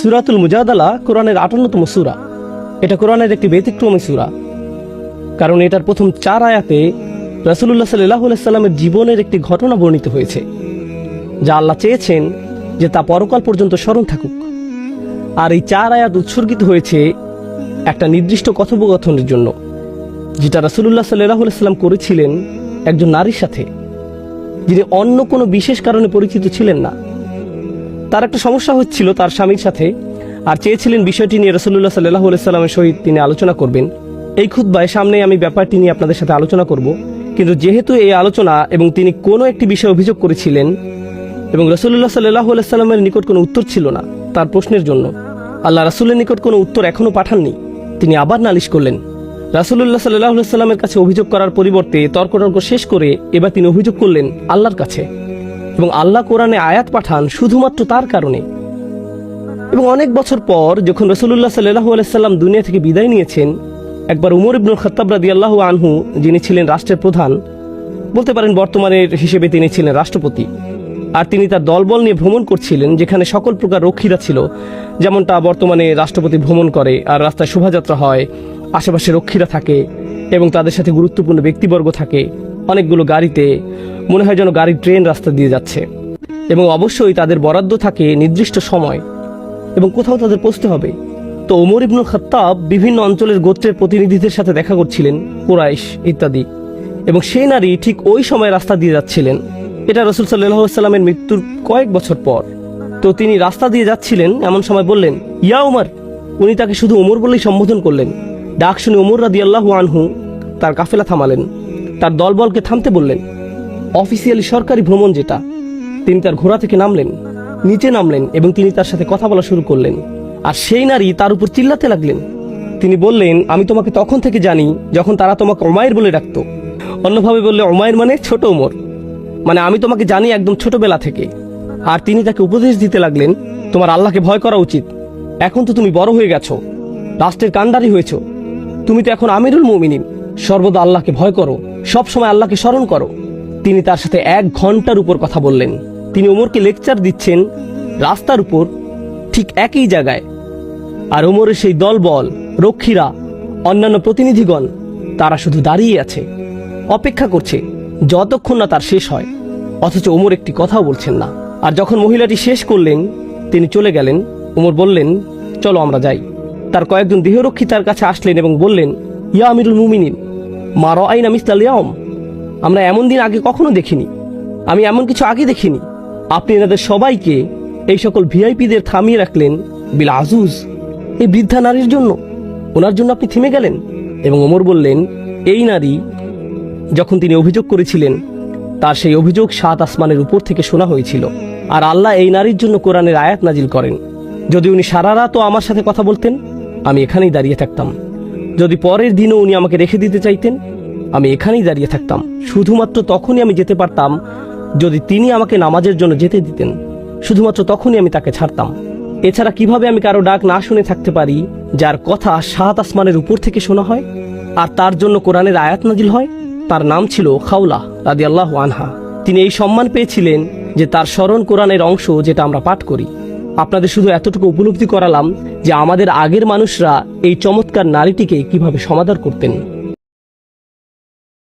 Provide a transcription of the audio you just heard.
সুরাতুল মুজাদালা কোরআনের আটান্নতম সুরা। এটা কোরআনের একটি ব্যতিক্রমী সুরা। কারণ এটার প্রথম চার আয়াতে রাসুল্লাহ সাল্লাহ সাল্লামের জীবনের একটি ঘটনা বর্ণিত হয়েছে, যা আল্লাহ চেয়েছেন যে তা পরকাল পর্যন্ত স্মরণ থাকুক। আর এই চার আয়াত উৎসর্গিত হয়েছে একটা নির্দিষ্ট কথোপকথনের জন্য, যেটা রাসুল্লাহ সাল্লাহ সাল্লাম করেছিলেন একজন নারীর সাথে, যিনি অন্য কোনো বিশেষ কারণে পরিচিত ছিলেন না। তার একটা সমস্যা হচ্ছিল তার স্বামীর সাথে, আর চেয়েছিলেন বিষয়টি নিয়ে রসুল্লাহ সাল্লাহ সাল্লামের সহিত তিনি আলোচনা করবেন। এই খুদ্বায় সামনে আমি ব্যাপারটি নিয়ে আপনাদের সাথে আলোচনা করব। কিন্তু যেহেতু এই আলোচনা এবং তিনি কোনো একটি বিষয়ে অভিযোগ করেছিলেন এবং রসুল্লাহ সাল্লাহ সাল্লামের নিকট কোনো উত্তর ছিল না তার প্রশ্নের জন্য, আল্লাহ রাসুলের নিকট কোনো উত্তর এখনও পাঠাননি, তিনি আবার নালিশ করলেন। রাসুল্লাহ সাল্লাহ সাল্লামের কাছে অভিযোগ করার পরিবর্তে তর্ক টর্ক শেষ করে এবার তিনি অভিযোগ করলেন আল্লাহর কাছে। এবং আল্লাহ কোরআনে আয়াত পাঠান শুধুমাত্র তার কারণে। এবং অনেক বছর পর যখন রসুল্লাহ সাল্লাহ আলাইসাল্লাম দুনিয়া থেকে বিদায় নিয়েছেন, একবার উমর ইবনুল খত্তাব রাদি আল্লাহ আনহু, যিনি ছিলেন রাষ্ট্রের প্রধান, বলতে পারেন বর্তমানের হিসেবে তিনি ছিলেন রাষ্ট্রপতি। আর তিনি তার দলবল নিয়ে ভ্রমণ করছিলেন, যেখানে সকল প্রকার রক্ষীরা ছিল। যেমনটা বর্তমানে রাষ্ট্রপতি ভ্রমণ করে আর রাস্তায় শোভাযাত্রা হয়, আশেপাশে রক্ষীরা থাকে এবং তাদের সাথে গুরুত্বপূর্ণ ব্যক্তিবর্গ থাকে। অনেকগুলো গাড়িতে মনে হয় যেন গাড়ির ট্রেন রাস্তা দিয়ে যাচ্ছে। এবং অবশ্যই তাদের বরাদ্দ থাকে নির্দিষ্ট সময়। এবং কোথাও তাদের পৌঁছতে হবে। তো ওমর ইবনুল খত্তাব বিভিন্ন অঞ্চলের গোত্রের প্রতিনিধিদের সাথে দেখা করছিলেন, কুরাইশ ইত্যাদি। এবং সেই নারী ঠিক ওই সময় রাস্তা দিয়ে যাচ্ছিলেন। এটা রসুল সাল্লাহ মৃত্যুর কয়েক বছর পর। তো তিনি রাস্তা দিয়ে যাচ্ছিলেন, এমন সময় বললেন, ইয়া উমর উনি তাকে শুধু ওমর বলেই সম্বোধন করলেন। ডাক শুনে ওমর রাদি আল্লাহ আনহু তার কাফেলা থামালেন। তার দলবলকে থামতে বললেন অফিসিয়ালি সরকারি ভ্রমণ যেটা, তিনি তার ঘোড়া থেকে নামলেন, নিচে নামলেন এবং তিনি তার সাথে কথা বলা শুরু করলেন। আর সেই নারী তার উপর চিল্লাতে লাগলেন। তিনি বললেন, আমি তোমাকে তখন থেকে জানি যখন তারা তোমাকে ওমায়ের বলে ডাকতো। অন্যভাবে বললে, ওমায়ের মানে ছোট ওমর। মানে আমি তোমাকে জানি একদম ছোটবেলা থেকে। আর তিনি তাকে উপদেশ দিতে লাগলেন, তোমার আল্লাহকে ভয় করা উচিত। এখন তো তুমি বড় হয়ে গেছো। রাষ্ট্রের কান্ডারি হয়েছ। তুমি তো এখন আমিরুল মুমিনিন। সর্বদা আল্লাহকে ভয় করো। সবসময় আল্লাহকে স্মরণ করো। তিনি তার সাথে এক ঘণ্টার উপর কথা বললেন। তিনি ওমরকে লেকচার দিচ্ছেন রাস্তার উপর, ঠিক একই জায়গায়। আর ওমরের সেই দলবল, রক্ষীরা, অন্যান্য প্রতিনিধিগণ, তারা শুধু দাঁড়িয়ে আছে, অপেক্ষা করছে, যতক্ষণ না তার শেষ হয়। অথচ ওমর একটি কথাও বলছেন না। আর যখন মহিলাটি শেষ করলেন, তিনি চলে গেলেন। ওমর বললেন, চলো আমরা যাই। তার কয়েকজন দেহরক্ষী তার কাছে আসলেন এবং বললেন, ইয়া আমিরুল মুমিনিন, মা আইন মিস্তাল আমরা এমন দিন আগে কখনো দেখিনি। আমি এমন কিছু আগে দেখিনি। আপনি এনাদের সবাইকে এই সকল ভিআইপিদের থামিয়ে রাখলেন বিল আজুজ, এই বৃদ্ধা নারীর জন্য। ওনার জন্য আপনি থেমে গেলেন এবং ওমর বললেন, এই নারী যখন তিনি অভিযোগ করেছিলেন, তার সেই অভিযোগ সাত আসমানের উপর থেকে শোনা হয়েছিল। আর আল্লাহ এই নারীর জন্য কোরআনের আয়াত নাজিল করেন। যদি উনি সারা রাতও আমার সাথে কথা বলতেন, আমি এখানেই দাঁড়িয়ে থাকতাম। যদি পরের দিনও উনি আমাকে রেখে দিতে চাইতেন আমি এখানেই দাঁড়িয়ে থাকতাম। শুধুমাত্র তখনই আমি যেতে পারতাম যদি তিনি আমাকে নামাজের জন্য যেতে দিতেন। শুধুমাত্র তখনই আমি তাকে ছাড়তাম। এছাড়া কীভাবে আমি কারও ডাক না শুনে থাকতে পারি, যার কথা সাত আসমানের উপর থেকে শোনা হয়, আর তার জন্য কোরআনের আয়াত নাজিল হয়, তার নাম ছিল খাউলা রাদি আল্লাহ আনহা। তিনি এই সম্মান পেয়েছিলেন যে তার স্মরণ কোরআনের অংশ যেটা আমরা পাঠ করি। আপনাদের শুধু এতটুকু উপলব্ধি করালাম যে আমাদের আগের মানুষরা এই চমৎকার নারীটিকে কীভাবে সমাদর করতেন।